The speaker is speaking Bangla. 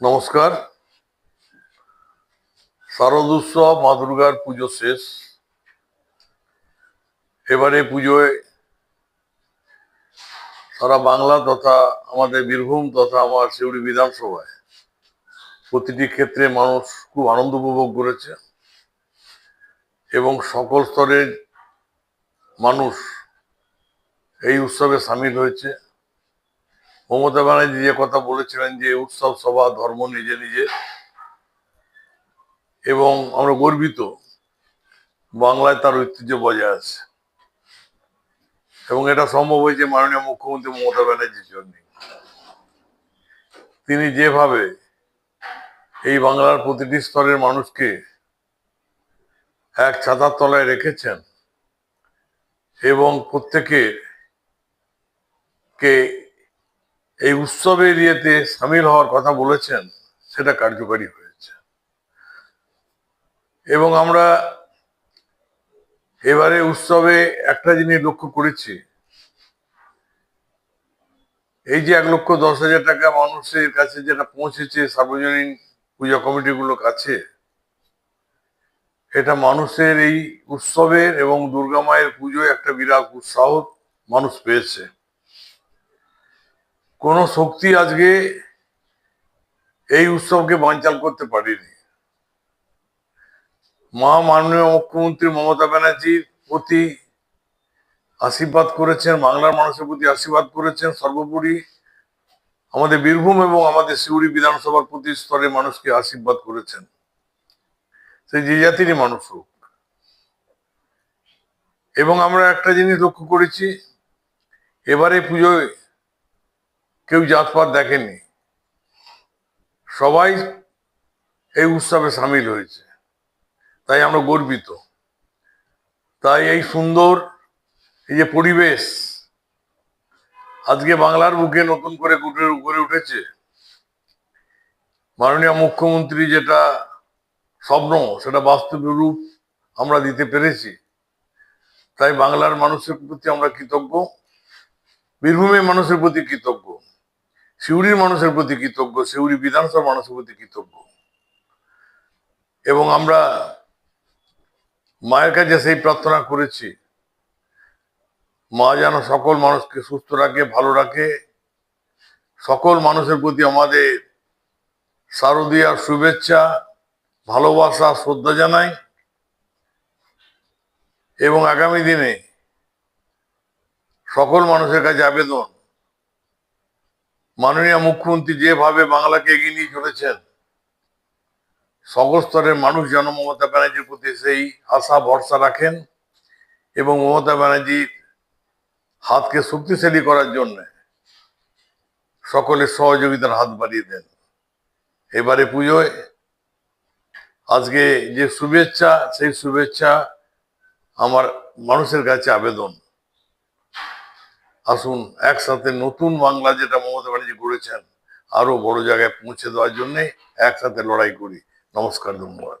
নমস্কার। শারদ উৎসব মা দুর্গার পুজো শেষ। এবারে পুজোয় সারা বাংলা তথা আমাদের বীরভূম তথা আমার সিউড়ি বিধানসভায় প্রতিটি ক্ষেত্রে মানুষ খুব আনন্দ উপভোগ করেছে এবং সকল স্তরের মানুষ এই উৎসবে সামিল হয়েছে। মমতা ব্যানার্জি যে কথা বলেছিলেন যে উৎসব সভা, ধর্ম নিজে নিজে। এবং আমরা গর্বিত, বাংলায় তার ঐতিহ্য বজায় আছে। এবং এটা সম্ভব হয়েছে মাননীয় মুখ্যমন্ত্রী মমতা ব্যানার্জির জন্য। তিনি যেভাবে এই বাংলার প্রতিটি স্তরের মানুষকে এক ছাতার তলায় রেখেছেন এবং প্রত্যেকের কে এই উৎসবের ইয়েতে সামিল হওয়ার কথা বলেছেন, সেটা কার্যকারী হয়েছে। এবং আমরা এবারে উৎসবে একটা জিনিস লক্ষ্য করেছি। এই যে এক লক্ষ দশ হাজার টাকা মানুষের কাছে যেটা পৌঁছেছে, সার্বজনীন পূজা কমিটিগুলোর কাছে, এটা মানুষের এই উৎসবের এবং দুর্গা মায়ের পুজোয় একটা বিরাট উৎসাহ মানুষ পেয়েছে। কোন শক্তি আজকে এই উৎসবকে বানচাল করতে পারেনি। মা মাননীয় মুখ্যমন্ত্রী মমতা ব্যানার্জির প্রতি আশীর্বাদ করেছেন, বাংলার মানুষের প্রতি আশীর্বাদ করেছেন সর্বোপরি। আমাদের বীরভূম এবং আমাদের সিউড়ি বিধানসভার প্রতি স্তরের মানুষকে আশীর্বাদ করেছেন। সে যে জাতিরই মানুষ হোক। এবং আমরা একটা জিনিস লক্ষ্য করেছি, এবারে পুজোয় কেউ জাতপাত দেখেনি। সবাই এই উৎসবে সামিল হয়েছে। তাই আমরা গর্বিত। তাই এই সুন্দর এই যে পরিবেশ আজকে বাংলার বুকে নতুন করে গুটে উপরে উঠেছে। মাননীয় মুখ্যমন্ত্রী যেটা স্বপ্ন, সেটা বাস্তব রূপ আমরা দিতে পেরেছি। তাই বাংলার মানুষের প্রতি আমরা কৃতজ্ঞ। বীরভূমের মানুষের প্রতি কৃতজ্ঞ। সিউড়ির মানুষের প্রতি কৃতজ্ঞ, সিউড়ি বিধানসভার মানুষের প্রতি কৃতজ্ঞ। এবং আমরা মায়ের কাছে সেই প্রার্থনা করেছি, মা যেন সকল মানুষকে সুস্থ রাখে, ভালো রাখে, সকল মানুষের প্রতি আমাদের শারদীয়ার শুভেচ্ছা, ভালোবাসা, শ্রদ্ধা জানাই। এবং আগামী দিনে সকল মানুষের কাছে আবেদন মাননীয় মুখ্যমন্ত্রী যেভাবে বাংলাকে এগিয়ে নিয়ে চলেছেন সকল স্তরের মানুষ যেন মমতা ব্যানার্জির প্রতি সেই আশা, ভরসা রাখেন এবং মমতা ব্যানার্জির হাতকে শক্তিশালী করার জন্য সকলের সহযোগিতার হাত বাড়িয়ে দেন। এবারে পুজোয় আজকে যে শুভেচ্ছা, সেই শুভেচ্ছা আমার মানুষের কাছে আবেদন। আসুন, একসাথে নতুন বাংলা যেটা মমতা ব্যানার্জি করেছেন আরও বড় জায়গায় পৌঁছে দেওয়ার জন্য একসাথে লড়াই করি। নমস্কার, ধন্যবাদ।